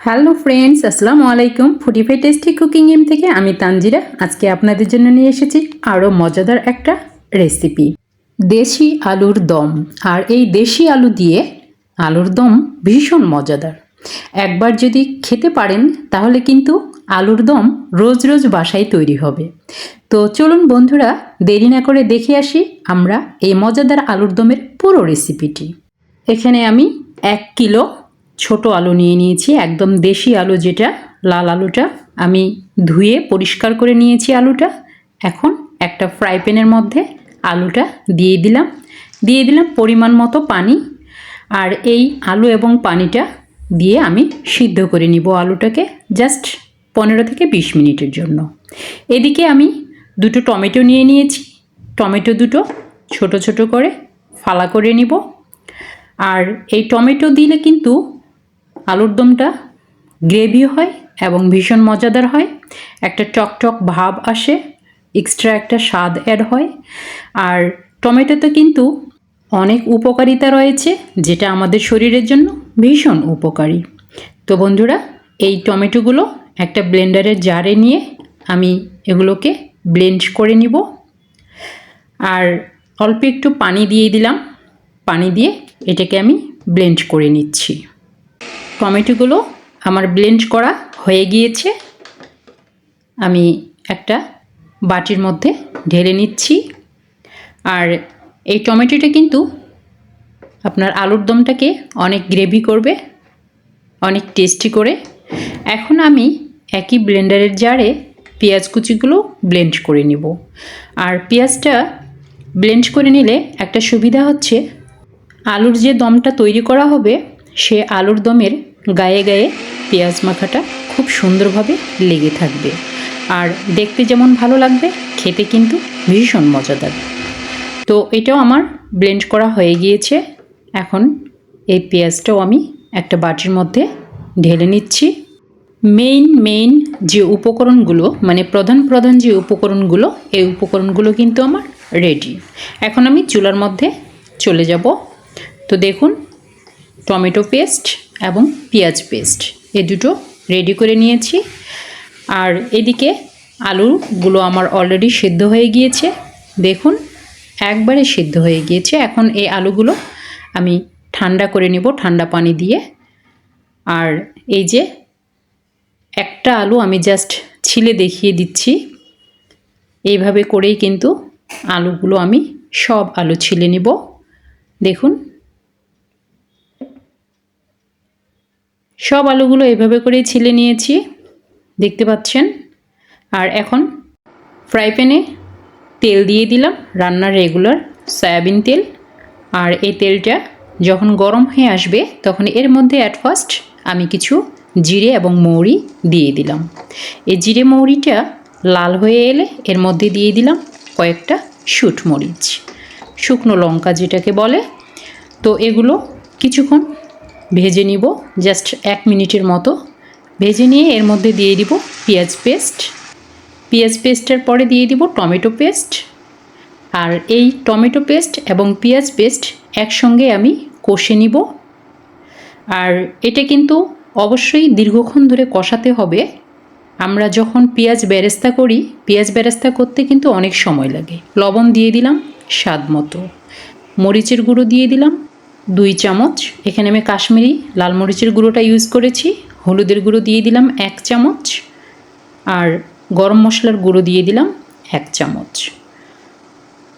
Hello friends আসসালামু আলাইকুম। ফুটিফাই tasty cooking M থেকে আমি তানজিরা। আজকে আপনাদের জন্য নিয়ে এসেছি আরও মজাদার একটা রেসিপি দেশি আলুর দম। আর এই দেশি আলু দিয়ে আলুর দম ভীষণ মজাদার। একবার যদি খেতে পারেন, তাহলে কিন্তু আলুর দম রোজ রোজ বাসায় তৈরি হবে। তো চলুন বন্ধুরা, দেরি না করে দেখে আসি আমরা এই মজাদার আলুর দমের পুরো রেসিপিটি এখানে আমি এক কিলো ছোট আলু নিয়ে নিয়েছি, একদম দেশি আলু যেটা, লাল আলুটা। আমি ধুয়ে পরিষ্কার করে নিয়েছি আলুটা। এখন একটা ফ্রাই প্যানের মধ্যে আলুটা দিয়ে দিলাম। দিয়ে দিলাম পরিমাণ মতো পানি। আর এই আলু এবং পানিটা দিয়ে আমি সিদ্ধ করে নিব আলুটাকে জাস্ট পনেরো থেকে বিশ মিনিটের জন্য। এদিকে আমি দুটো টমেটো নিয়ে নিয়েছি। টমেটো দুটো ছোট ছোট করে ফালা করে নিব। আর এই টমেটো দিলে কিন্তু আলুর দমটা গ্রেভি হয় এবং ভীষণ মজাদার হয়। একটা টকটক ভাব আসে এক্সট্রা একটা স্বাদ অ্যাড হয়। আর টমেটোতে কিন্তু অনেক উপকারিতা রয়েছে, যেটা আমাদের শরীরের জন্য ভীষণ উপকারী। তো বন্ধুরা, এই টমেটোগুলো একটা ব্লেন্ডারের জারে নিয়ে আমি এগুলোকে ব্লেন্ড করে নিব। আর অল্প একটু পানি দিয়ে দিলাম। পানি দিয়ে এটাকে আমি ব্লেন্ড করে নিচ্ছি। টমেটোগুলো আমার ব্লেন্ড করা হয়ে গিয়েছে। আমি একটা বাটির মধ্যে ঢেলে নিচ্ছি। আর এই টমেটোটা কিন্তু আপনার আলুর দমটাকে অনেক গ্রেভি করবে, অনেক টেস্টি করে। এখন আমি একই ব্লেন্ডারের জারে পেঁয়াজ কুচিগুলো ব্লেন্ড করে নিব। আর পেঁয়াজটা ব্লেন্ড করে নিলে একটা সুবিধা হচ্ছে, আলুর যে দমটা তৈরি করা হবে, সে আলুর দমের গায়ে গায়ে পেঁয়াজ মাখাটা খুব সুন্দরভাবে লেগে থাকবে। আর দেখতে যেমন ভালো লাগবে, খেতে কিন্তু ভীষণ মজাদার। তো এটাও আমার ব্লেন্ড করা হয়ে গিয়েছে। এখন এই পেঁয়াজটাও আমি একটা বাটির মধ্যে ঢেলে নিচ্ছি। মেইন মেইন যে উপকরণগুলো মানে প্রধান প্রধান যে উপকরণগুলো, এই উপকরণগুলো কিন্তু আমার রেডি এখন আমি চুলার মধ্যে চলে যাব। তো দেখুন, টমেটো পেস্ট এবং পেঁয়াজ পেস্ট এ দুটো রেডি করে নিয়েছি। আর এদিকে আলুগুলো আমার অলরেডি সিদ্ধ হয়ে গিয়েছে। দেখুন, একবারে সিদ্ধ হয়ে গিয়েছে। এখন এই আলুগুলো আমি ঠান্ডা করে নেব, ঠান্ডা পানি দিয়ে। আর এই যে একটা আলু আমি জাস্ট ছিলে দেখিয়ে দিচ্ছি। এইভাবে করেই কিন্তু আলুগুলো আমি সব আলু ছিলে নেব। দেখুন সব আলুগুলো এভাবে করেই ছিলে নিয়েছি, দেখতে পাচ্ছেন। আর এখন ফ্রাই প্যানে তেল দিয়ে দিলাম, রান্নার রেগুলার সয়াবিন তেল। আর এই তেলটা যখন গরম হয়ে আসবে, তখন এর মধ্যে অ্যাট ফার্স্ট আমি কিছু জিরে এবং মৌরি দিয়ে দিলাম। এই জিরে মৌরিটা লাল হয়ে এলে এর মধ্যে দিয়ে দিলাম কয়েকটা শুট মরিচ, শুকনো লঙ্কা যেটাকে বলে। তো এগুলো কিছুক্ষণ ভেজে নিব জাস্ট এক মিনিটের মতো। ভেজে নিয়ে এর মধ্যে দিয়ে দিব পেঁয়াজ পেস্ট। পেঁয়াজ পেস্টের পরে দিয়ে দিব টমেটো পেস্ট। আর এই টমেটো পেস্ট এবং পেঁয়াজ পেস্ট একসঙ্গে আমি কষে নিব। আর এটা কিন্তু অবশ্যই দীর্ঘক্ষণ ধরে কষাতে হবে। আমরা যখন পেঁয়াজ বেরেস্তা করি, পেঁয়াজ বেরেস্তা করতে কিন্তু অনেক সময় লাগে। লবণ দিয়ে দিলাম, স্বাদ মতো। মরিচের গুঁড়ো দিয়ে দিলাম। দুই চামচ, এখানে আমি কাশ্মীরি লাল মরিচের গুঁড়োটা ইউজ করেছি, হলুদের গুঁড়ো দিয়ে দিলাম এক চামচ, আর গরম মশলার গুঁড়ো দিয়ে দিলাম এক চামচ।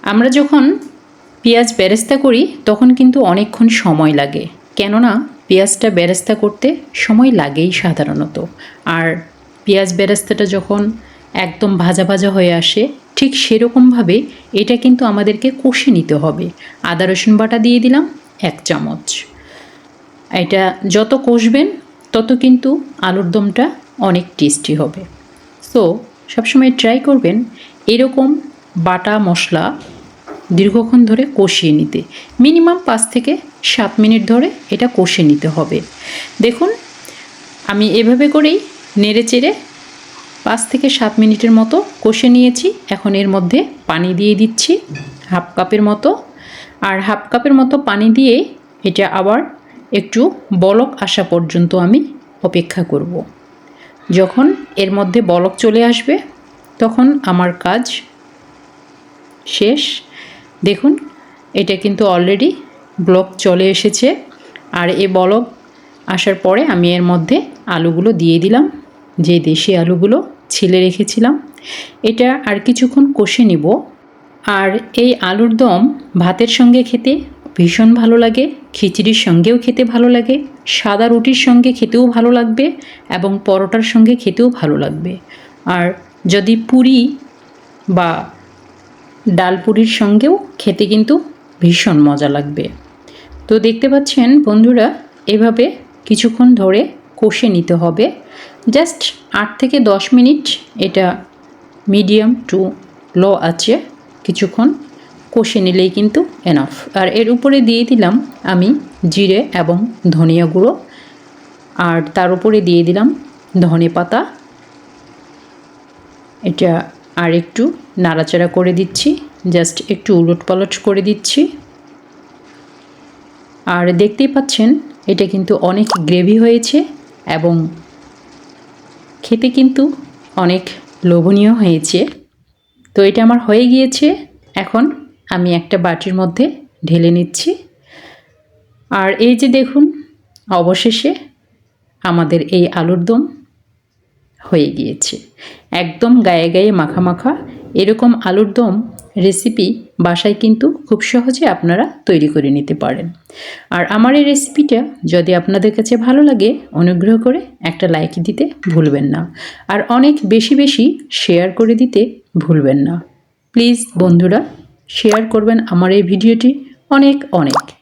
আমরা যখন পেঁয়াজ বেরেস্তা করি, তখন কিন্তু অনেকক্ষণ সময় লাগে, কেননা পেঁয়াজটা বেরেস্তা করতে সময় লাগেই সাধারণত। আর পেঁয়াজ বেরেস্তাটা যখন একদম ভাজা ভাজা হয়ে আসে, ঠিক সেরকমভাবে এটা কিন্তু আমাদেরকে কষে নিতে হবে। আদা রসুন বাটা দিয়ে দিলাম এক চামচ। এটা যত কষবেন, তত কিন্তু আলুর দমটা অনেক টেস্টি হবে। সো সবসময় ট্রাই করবেন এরকম বাটা মশলা দীর্ঘক্ষণ ধরে কষিয়ে নিতে। মিনিমাম পাঁচ থেকে সাত মিনিট ধরে এটা কষে নিতে হবে। দেখুন, আমি এভাবে করেই নেড়ে চেড়ে পাঁচ থেকে সাত মিনিটের মতো কষে নিয়েছি। এখন এর মধ্যে পানি দিয়ে দিচ্ছি, হাফ কাপের মতো আর হাফ কাপের মতো পানি দিয়ে এটা আবার একটু বলক আসা পর্যন্ত আমি অপেক্ষা করব। যখন এর মধ্যে বলক চলে আসবে, তখন আমার কাজ শেষ। দেখুন, এটা কিন্তু অলরেডি ব্লক চলে এসেছে। আর এ বলক আসার পরে আমি এর মধ্যে আলুগুলো দিয়ে দিলাম, যে দেশি আলুগুলো ছিলে রেখেছিলাম। এটা আর কিছুক্ষণ কষে নিব। আর এই আলুর দম ভাতের সঙ্গে খেতে ভীষণ ভালো লাগে, খিচড়ির সঙ্গেও খেতে ভালো লাগে, সাদা রুটির সঙ্গে খেতেও ভালো লাগবে এবং পরোটার সঙ্গে খেতেও ভালো লাগবে। আর যদি পুরি বা ডাল পুরির সঙ্গেও খেতে কিন্তু ভীষণ মজা লাগবে। তো দেখতে পাচ্ছেন বন্ধুরা, এভাবে কিছুক্ষণ ধরে কষে নিতে হবে। জাস্ট আট থেকে দশ মিনিট এটা মিডিয়াম টু লো আছে। কিছুক্ষণ কষে নিলেই কিন্তু এনাফ আর এর উপরে দিয়ে দিলাম আমি জিরে এবং ধনিয়া গুঁড়ো। আর তার উপরে দিয়ে দিলাম ধনে পাতা। এটা আর একটু নাড়াচাড়া করে দিচ্ছি জাস্ট একটু উলট পালট করে দিচ্ছি। আর দেখতেই পাচ্ছেন, এটা কিন্তু অনেক গ্রেভি হয়েছে এবং খেতে কিন্তু অনেক লোভনীয় হয়েছে। তো এটা আমার হয়ে গিয়েছে। এখন আমি একটা বাটির মধ্যে ঢেলে নিচ্ছি। আর এই যে দেখুন, অবশেষে আমাদের এই আলুর দম হয়ে গিয়েছে। একদম গায়ে গায়ে মাখা মাখা, এরকম আলুর দম রেসিপি বাসায় কিন্তু খুব সহজে আপনারা তৈরি করে নিতে পারেন। আর আমার এই রেসিপিটা যদি আপনাদের কাছে ভালো লাগে, অনুগ্রহ করে একটা লাইক দিতে ভুলবেন না। আর অনেক বেশি বেশি শেয়ার করে দিতে ভুলবেন না। প্লিজ বন্ধুরা শেয়ার করবেন আমার এই ভিডিওটি অনেক অনেক।